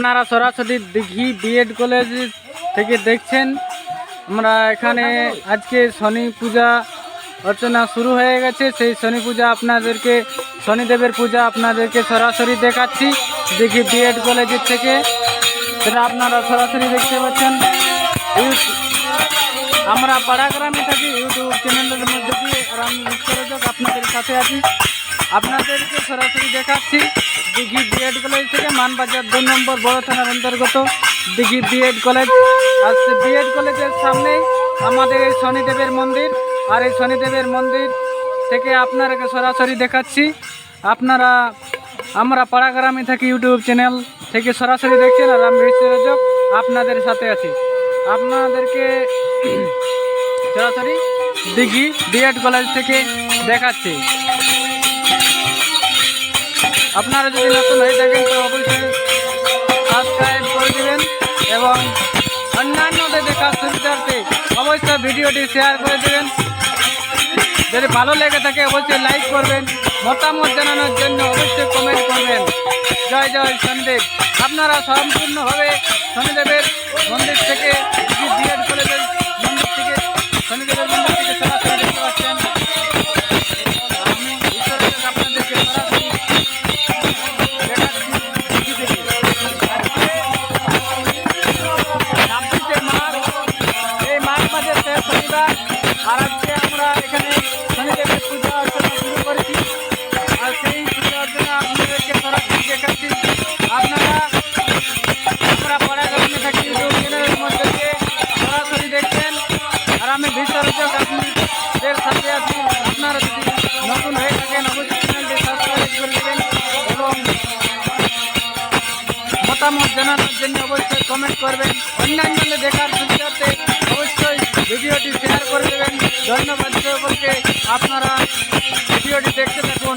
আপনারা সরাসরি দিঘি B Ed college থেকে দেখছেন। আমরা এখানে আজকে শনি পূজা অর্চনা শুরু হয়ে গেছে। সেই শনি পূজা আপনাদেরকে, শনিদেবের পূজা আপনাদেরকে সরাসরি দেখাচ্ছি। দিঘি বিএড কলেজের থেকে। সেটা আপনারা সরাসরি দেখতে পাচ্ছেন। আমরা পাড়াগ্রামে থাকি। ইউটিউব চ্যানেলের মধ্যে দিয়ে আর আমি আপনাদের সাথে আছি। আপনাদেরকে সরাসরি দেখাচ্ছি দিঘি বিএড কলেজ থেকে মানবাজার দুই নম্বর বড় থানার অন্তর্গত দিঘি বিএড কলেজ আর বিএড কলেজের সামনেই আমাদের এই শনিদেবের মন্দির। আর এই শনিদেবের মন্দির থেকে আপনারাকে সরাসরি দেখাচ্ছি। আপনারা, আমরা পাড়াগ্রামে থাকি ইউটিউব চ্যানেল থেকে সরাসরি দেখছেন আর আমি বিশ্বরোজক আপনাদের সাথে আছি। আপনাদেরকে সরাসরি দিঘি বিএড কলেজ থেকে দেখাচ্ছি। আপনারা যদি নতুন হয়ে থাকেন, তো অবশ্যই সাবস্ক্রাইব করে দেবেন এবং অন্যান্যদের দেখার সুবিধার্থে অবশ্যই ভিডিওটি শেয়ার করে দেবেন। যদি ভালো লেগে থাকে, অবশ্যই লাইক করবেন, মতামত জানানোর জন্য অবশ্যই কমেন্ট করবেন। জয় জয় সন্দেব আপনারা সম্পূর্ণভাবে শনিদেবের মতামত জানানোর জন্য অবশ্যই কমেন্ট করবেন। অন্যান্য দেখার সুবিধার্থে অবশ্যই ভিডিওটি শেয়ার করে দেবেন। ধন্যবাদ সকলকে। আপনারা ভিডিওটি দেখতে থাকুন।